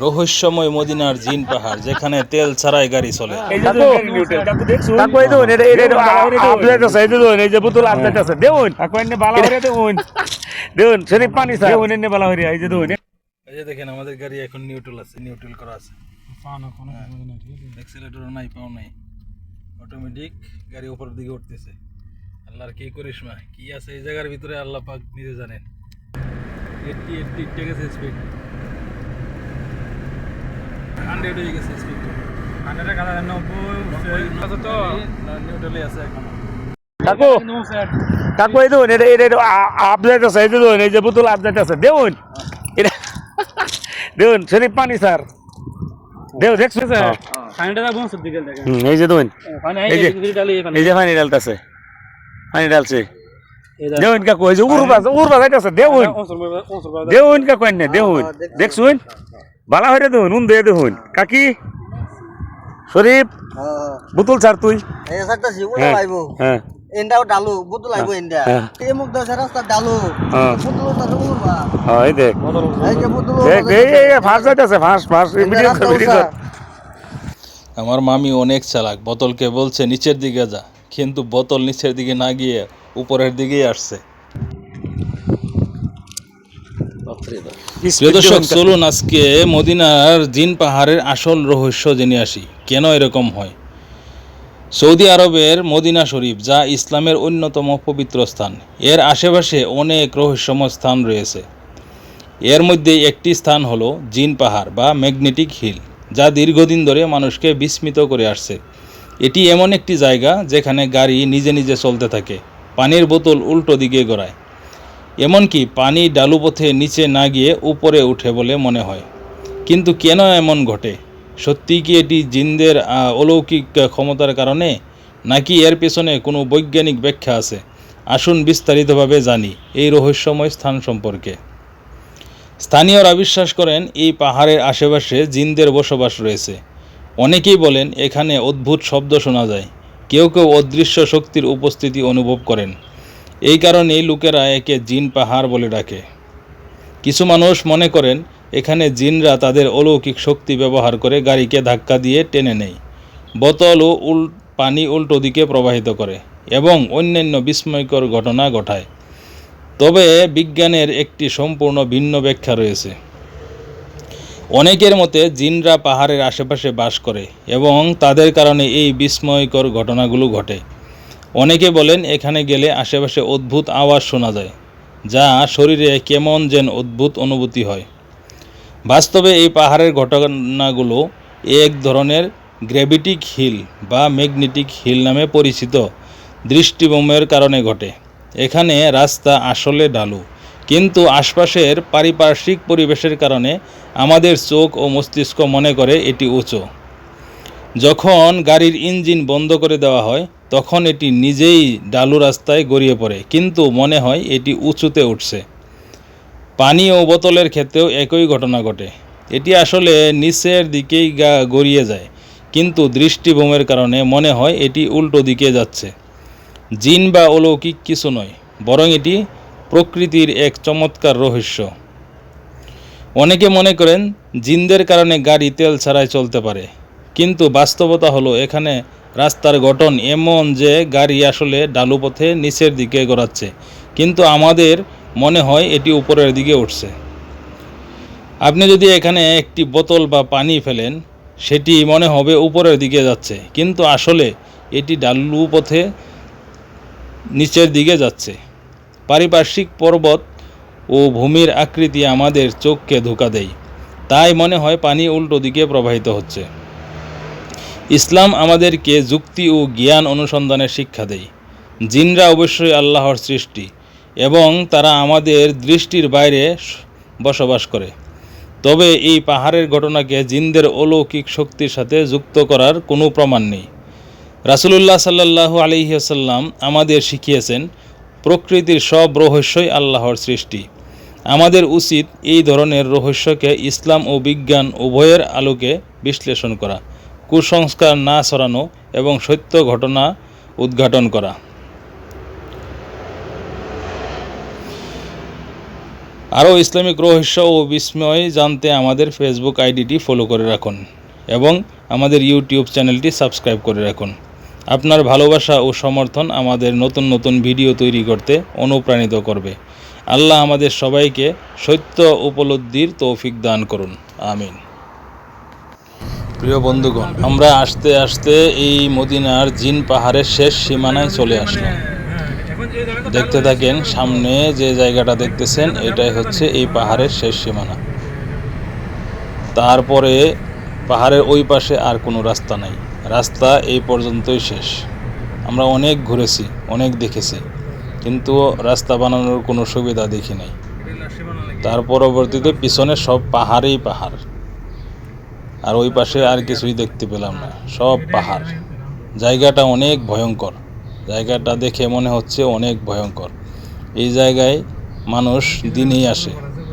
রহস্যময় মদিনার জিন পাহাড় যেখানে তেল ছাড়াই গাড়ি চলে। এই দেখুন, এই দেখুন, এটা- এটা- এটা শরীফ পানি এনে বালা এই যে। এই যে আমাদের গাড়ি এখন নিউট্রাল আছে নিউট্রাল করা আছে। এক্সেলেটরও নাই পাও নাই। অটোমেটিক গাড়ি উপরের দিকে উঠতেছে। আল্লাহর কি করিস মা কি আছে এই জায়গার ভিতরে আল্লাহ পাক নিজে জানেন। এইটটি এইটটি ঠিক আছে স্পিড হান্ড্রেড হয়ে গেছে স্পিড নিউট্রালে আছে এখন। কাকু কাকু এই দেখুন, এটা- এটা- এটা আপডেট আছে, এই দেখুন, এই যে বোতল আপডেট আছে, দেখুন। এটা- দেখুন, শরীফ পানি স্যার। দেখুন, দেখছেন স্যার? এই যে দেখুন, এই যে- এই যে পানি ডালতেছে। পানি ডালছে। দেখুন কাকু এই যে উড়বা উড়বা যাইতেছে দেখুন। দেখুন কাকু দেখুন। দেখছুন? বালা হইরে দেখুন উন দিয়ে দেখুন। কাকি? শরীফ? বুতুল ছাড় তুই। হ্যাঁ হ্যাঁ। এন্ডাও ডালু এন্ডা হ্যাঁ। মুখ দশ রাস্তা ডালু। হ্যাঁ। বুতু তো উড়বা হ্যাঁ, দেখ। এই যে বুতু দেখ এই এই এই ফাঁস যাইতেছে ফাঁস ফাঁস ভিডিও ভিডিও আমার মামি অনেক চালাক বোতলকে বলছে নিচের দিকে যা। কিন্তু বোতল নিচের দিকে না গিয়ে উপরের দিকেই আসছে। প্রিয় দর্শক চলুন আজকে মদিনার জিন পাহাড়ের আসল রহস্য জেনে আসি। কেন এরকম হয়? সৌদি আরবের মদিনা শরীফ যা ইসলামের অন্যতম পবিত্র স্থান এর আশেপাশে অনেক রহস্যময় স্থান রয়েছে। এর মধ্যে একটি স্থান হল জিন পাহাড় বা ম্যাগনেটিক হিল যা দীর্ঘদিন ধরে মানুষকে বিস্মিত করে আসছে। এটি এমন একটি জায়গা যেখানে গাড়ি নিজে নিজে চলতে থাকে পানির বোতল উল্টো দিকে গড়ায়। এমনকি পানি ডালুপথে নিচে না গিয়ে উপরে উঠে বলে মনে হয়। কিন্তু কেন এমন ঘটে? সত্যি কি এটি জিনদের অলৌকিক ক্ষমতার কারণে? নাকি এর পেছনে কোনো বৈজ্ঞানিক ব্যাখ্যা আছে? আসুন বিস্তারিতভাবে জানি এই রহস্যময় স্থান সম্পর্কে। স্থানীয়রা বিশ্বাস করেন, এই পাহাড়ের আশেপাশে জিনদের বসবাস রয়েছে। অনেকেই বলেন, এখানে অদ্ভুত শব্দ শোনা যায়। কেউ কেউ অদৃশ্য শক্তির উপস্থিতি অনুভব করেন। এই কারণেই লোকেরা একে জিন পাহাড় বলে ডাকে। কিছু মানুষ মনে করেন, এখানে জিনরা তাদের অলৌকিক শক্তি ব্যবহার করে গাড়িকে ধাক্কা দিয়ে টেনে নেয়। বোতল ও উল, পানি উল্টো দিকে প্রবাহিত করে এবং অন্যান্য বিস্ময়কর ঘটনা ঘটায়। তবে বিজ্ঞানের একটি সম্পূর্ণ ভিন্ন ব্যাখ্যা রয়েছে। অনেকের মতে জিনরা পাহাড়ের আশেপাশে বাস করে এবং তাদের কারণে এই বিস্ময়কর ঘটনাগুলো ঘটে। অনেকে বলেন এখানে গেলে আশেপাশে অদ্ভুত আওয়াজ শোনা যায়, যা শরীরে কেমন যেন অদ্ভুত অনুভূতি হয়। বাস্তবে এই পাহাড়ের ঘটনাগুলো এক ধরনের গ্র্যাভিটিক হিল বা ম্যাগনেটিক হিল নামে পরিচিত দৃষ্টিভ্রমের কারণে ঘটে। এখানে রাস্তা আসলে ডালু, কিন্তু আশপাশের পারিপার্শ্বিক পরিবেশের কারণে আমাদের চোখ ও মস্তিষ্ক মনে করে এটি উঁচু। যখন গাড়ির ইঞ্জিন বন্ধ করে দেওয়া হয় তখন এটি নিজেই ডালু রাস্তায় গড়িয়ে পড়ে, কিন্তু মনে হয় এটি উঁচুতে উঠছে। পানি ও বোতলের ক্ষেত্রেও একই ঘটনা ঘটে। এটি আসলে নিচের দিকেই গা গড়িয়ে যায়, কিন্তু দৃষ্টিভ্রমের কারণে মনে হয় এটি উল্টো দিকে যাচ্ছে। জিন বা অলৌকিক কিছু নয়, বরং এটি প্রকৃতির এক চমৎকার রহস্য। অনেকে মনে করেন, জিনদের কারণে গাড়ি তেল ছাড়াই চলতে পারে, কিন্তু বাস্তবতা হলো এখানে রাস্তার গঠন এমন যে গাড়ি আসলে ডালু পথে নিচের দিকে গড়াচ্ছে, কিন্তু আমাদের মনে হয় এটি উপরের দিকে উঠছে। আপনি যদি এখানে একটি বোতল বা পানি ফেলেন, সেটি মনে হবে উপরের দিকে যাচ্ছে, কিন্তু আসলে এটি ডালু পথে নিচের দিকে যাচ্ছে। পারিপার্শ্বিক পর্বত ও ভূমির আকৃতি আমাদের চোখকে ধোকা দেয়, তাই মনে হয় পানি উল্টো দিকে প্রবাহিত হচ্ছে। ইসলাম আমাদেরকে যুক্তি ও জ্ঞান অনুসন্ধানের শিক্ষা দেয়। জিনরা অবশ্যই আল্লাহর সৃষ্টি এবং তারা আমাদের দৃষ্টির বাইরে বসবাস করে। তবে এই পাহাড়ের ঘটনাকে জিনদের অলৌকিক শক্তির সাথে যুক্ত করার কোনো প্রমাণ নেই। রাসুলুল্লাহ সাল্লাহ আলহিহাসাল্লাম আমাদের শিখিয়েছেন, প্রকৃতির সব রহস্যই আল্লাহর সৃষ্টি। আমাদের উচিত এই ধরনের রহস্যকে ইসলাম ও বিজ্ঞান উভয়ের আলোকে বিশ্লেষণ করা। কুসংস্কার না ছড়ানো এবং সত্য ঘটনা উদ্ঘাটন করা। আরও ইসলামিক রহস্য ও বিস্ময় জানতে আমাদের ফেসবুক আইডিটি ফলো করে রাখুন এবং আমাদের ইউটিউব চ্যানেলটি সাবস্ক্রাইব করে রাখুন। আপনার ভালোবাসা ও সমর্থন আমাদের নতুন নতুন ভিডিও তৈরি করতে অনুপ্রাণিত করবে। আল্লাহ আমাদের সবাইকে সত্য উপলব্ধির তৌফিক দান করুন। আমিন। প্রিয় বন্ধুগণ, আমরা আসতে আসতে এই মদিনার জিন পাহাড়ের শেষ সীমানায় চলে আসলাম। দেখতে থাকেন, সামনে যে জায়গাটা দেখতেছেন, এটাই হচ্ছে এই পাহাড়ের শেষ সীমানা। তারপরে পাহাড়ের ওই পাশে আর কোনো রাস্তা নাই। রাস্তা এই পর্যন্তই শেষ। আমরা অনেক ঘুরেছি, অনেক দেখেছি, কিন্তু রাস্তা বানানোর কোনো সুবিধা দেখি নাই। তার পরবর্তীতে পিছনে সব পাহাড়েই পাহাড়। আর ওই পাশে আর কিছুই দেখতে পেলাম না। সব পাহাড়। জায়গাটা অনেক ভয়ঙ্কর। জায়গাটা দেখে মনে হচ্ছে অনেক ভয়ঙ্কর। এই জায়গায় মানুষ দিনেই আসে।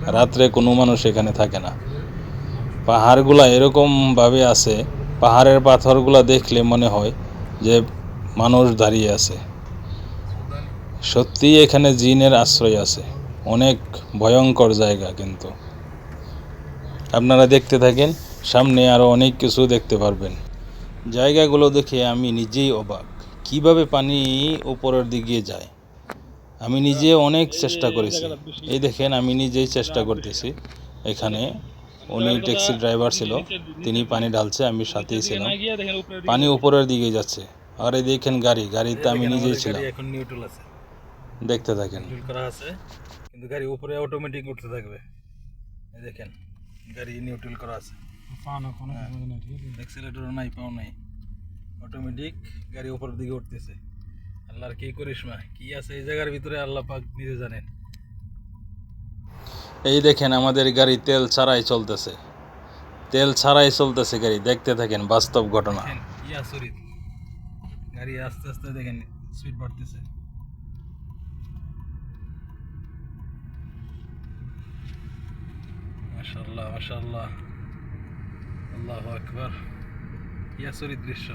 রাত্রে কোনো মানুষ এখানে থাকে না। পাহাড়গুলা এরকমভাবে আছে। পাহাড়ের পাথরগুলা দেখলে মনে হয় যে মানুষ দাঁড়িয়ে আছে। সত্যিই এখানে জিনের আশ্রয় আছে। অনেক ভয়ঙ্কর জায়গা কিন্তু। আপনারা দেখতে থাকেন সামনে আরও অনেক কিছু দেখতে পারবেন। জায়গাগুলো দেখে আমি নিজেই অবাক। কীভাবে পানি উপরের দিকে যায়? আমি নিজে অনেক চেষ্টা করেছি। এই দেখেন আমি নিজেই চেষ্টা করতেছি। এখানে উনি ট্যাক্সি ড্রাইভার ছিল তিনি পানি ঢালছে আমি সাথেই ছিলাম। পানি উপরের দিকে যাচ্ছে। আর এই দেখেন গাড়ি গাড়িতে আমি নিজেই ছিলাম। এখন নিউট্রাল আছে। দেখতে থাকেন। করা আছে কিন্তু গাড়ি উপরে অটোমেটিক উঠতে থাকবে। দেখেন গাড়ি নিউট্রাল করা আছে। অ্যাক্সিলেটরও নাই পাও নাই। অটোমেটিক গাড়ি উপরের দিকে উঠতেছে। আল্লাহর কি করিস মা? কি আছে এই জায়গার ভিতরে আল্লাহ পাক নিজে জানেন। এই দেখেন আমাদের গাড়ি তেল ছাড়াই চলতেছে। তেল ছাড়াই চলতেছে গাড়ি দেখতে থাকেন বাস্তব ঘটনা। গাড়ি আস্তে আস্তে দেখেন স্পিড বাড়তেছে। মাশাআল্লাহ মাশাআল্লাহ। আল্লাহু আকবার কি আচরিত দৃশ্য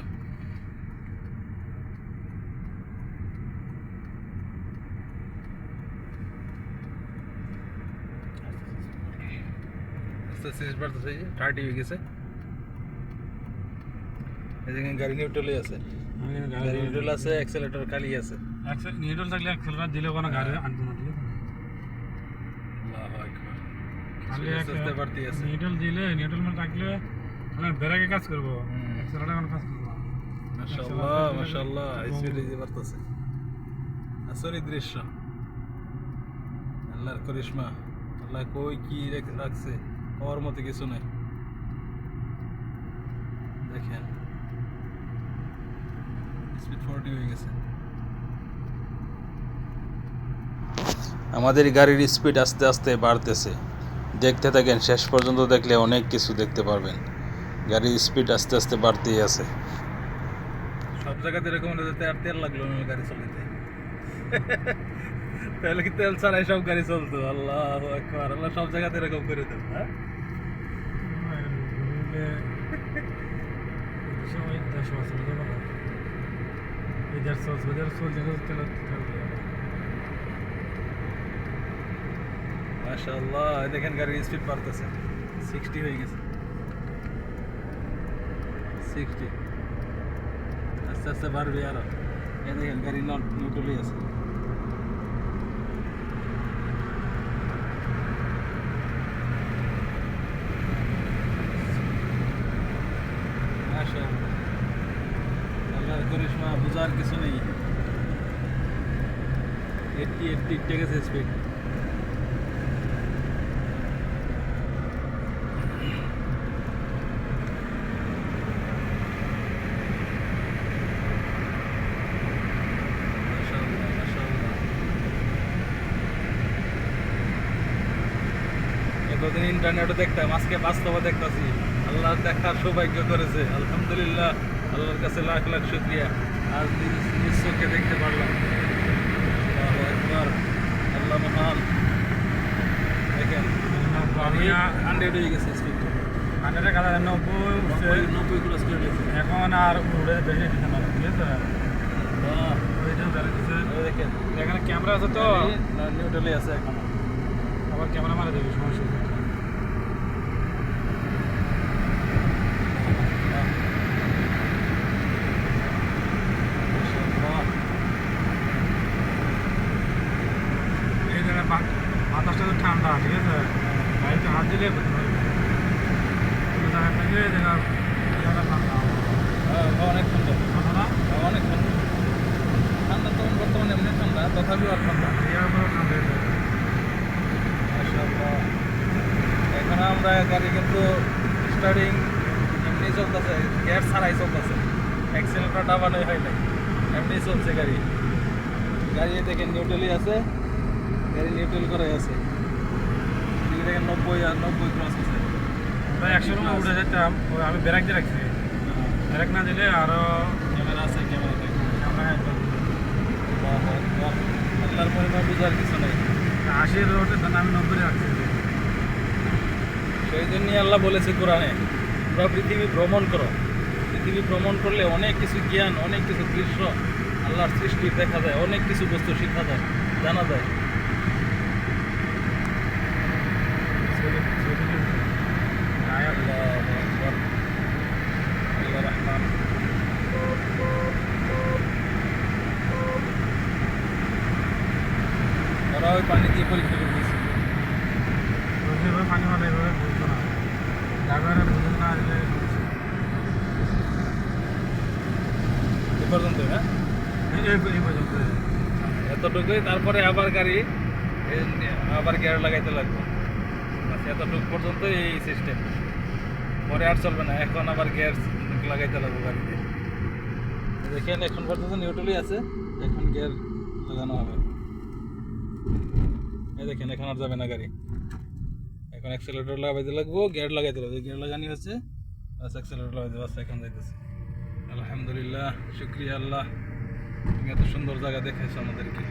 আস্তে আস্তে speed বাড়তেছে এই যে থার্টি হয়ে গেছে এদিকে গাড়ি নিউট্রালে আছে গাড়ি নিউট্রাল আছে অ্যাক্সেলেটর খালি আছে নিউট্রাল থাকলে অ্যাক্সেলারেটর দিলে কোনো গাড়ি আনতো না ঠিক আছে আল্লাহু আকবার খালি আস্তে আস্তে বাড়তে আছে নিউট্রাল দিলে নিউট্রাল মানে থাকলে মানে ব্রেকে কাজ করব। হুম। অ্যাক্সেলারেটর কাজ করব। মাশাআল্লাহ মাশাআল্লাহ। স্পিডে যে বাড়তেছে আসলে দৃশ্য। আল্লাহর করিশ্মা। আল্লাহ কই কি রাখছে? হওয়ার মতো কিছু নাই। দেখেন। স্পিড ফোরটি হয়ে গেছে। আমাদের গাড়ির স্পিড আস্তে আস্তে বাড়তেছে। দেখতে থাকেন শেষ পর্যন্ত দেখলে অনেক কিছু দেখতে পারবেন। গাড়ির স্পিড আস্তে আস্তে বাড়তেই আছে। সব জায়গাতে এরকম হলে তেল লাগল না গাড়ি চালাতে তাহলে কি তেল ছাড়াই সব গাড়ি চলতো? আল্লাহ আকবার, আল্লাহ সব জায়গাতে এরকম করে দেব হ্যাঁ? দেখেন গাড়ির স্পিড বাড়তেছে। সিক্সটি হয়ে গেছে। সিক্সটি আস্তে আস্তে বাড়বে আরও এই দেখেন গাড়ি নট নিউট্রালি আছে মাশাআল্লাহ আল্লাহর করিশ্মা বুঝার কিছু নেই এইটটি এইটটি ঠিক আছে স্পিড মাশাআল্লাহ মাশাআল্লাহ এতদিন ইন্টারনেটে দেখতাম আজকে বাস্তবে দেখতাছি। আল্লাহ দেখার সৌভাগ্য করেছে আলহামদুলিল্লাহ আল্লাহর কাছে লাখ লাখ শুক্রিয়া। আজ নিজ চোখে দেখতে পারলাম। আকবার আল্লাহ মহান। দেখেন হান্ড্রেড হয়ে গেছে স্পিড হান্ড্রেডের কাছে নব্বই নব্বই ক্রস করে এখন আর উড়ে বেশি ঠিক আছে? দেখেন এখানে ক্যামেরা আছে তো? নিউট্রালি আছে এখন। আবার ক্যামেরা মারা দেবে সমস্যা এই জায়গায় বা- বাতাসটা তো ঠান্ডা ঠিক আছে গাড়িতে হাত দিলে কোনো জায়গা ঠান্ডা অনেক সুন্দর। ঠান্ডা না অনেক সুন্দর। ঠান্ডা তো বর্তমানে এমনি ঠান্ডা তথাপিও আর ঠান্ডা। এখন আমরা গাড়ি কিন্তু স্টার্টিং এমনি চলতেছে গিয়ার ছাড়াই চলতেছে। অ্যাক্সিলেটার ডাবানোই হয় নাই এমনি চলছে গাড়ি। গাড়ি দেখেন নিউট্রালি আছে গাড়ি নিউট্রাল করে আছে। দেখেন নব্বই আর নব্বই ক্রস আছে। আমরা একশো রুমে উঠে যেতাম আমি ব্রেক দিয়ে রাখছি। ব্রেক না দিলে আরও ক্যামেরা আছে ক্যামেরা আল্লাহর পরিমাণ বুঝার কিছু নেই। আশি রোডে আমি নব্বই রাখছি। সেই জন্যই আল্লাহ বলেছে কোরআনে তোমরা পৃথিবী ভ্রমণ করো। পৃথিবী ভ্রমণ করলে অনেক কিছু জ্ঞান অনেক কিছু দৃশ্য আল্লাহর সৃষ্টি দেখা যায় অনেক কিছু বস্তু শেখা যায় জানা যায় আল্লাহু আকবার। আল্লাহ রহমান। ওরা ওই পানি দিয়ে পরীক্ষা করতেছে যেভাবে পানি মারা এভাবে বুঝতো না। ড্রাইভারে বুঝুন না দিলে এ পর্যন্ত হ্যাঁ? এই পর্যন্ত। এতটুকুই তারপরে আবার গাড়ি আবার গিয়ার লাগাইতে লাগবে। এতটুকু পর্যন্ত এই সিস্টেম পরে আর চলবে না এখন আবার গিয়ার লাগাইতে লাগবে গাড়িতে। দেখেন এখন পর্যন্ত নিউট্রালই আছে এখন গিয়ার লাগানো হবে। এই দেখেন, এখন আর যাবে না গাড়ি। এখন অ্যাক্সেলেটার লাগাইতে লাগবো গিয়ার লাগাইতে লাগবে। গিয়ার লাগানি হচ্ছে বাস অ্যাক্সেলেটার লাগাইতে বাস এখন যাইতেছে। আলহামদুলিল্লাহ, শুক্রিয়া আল্লাহ। এত সুন্দর জায়গা দেখাইছো আমাদেরকে।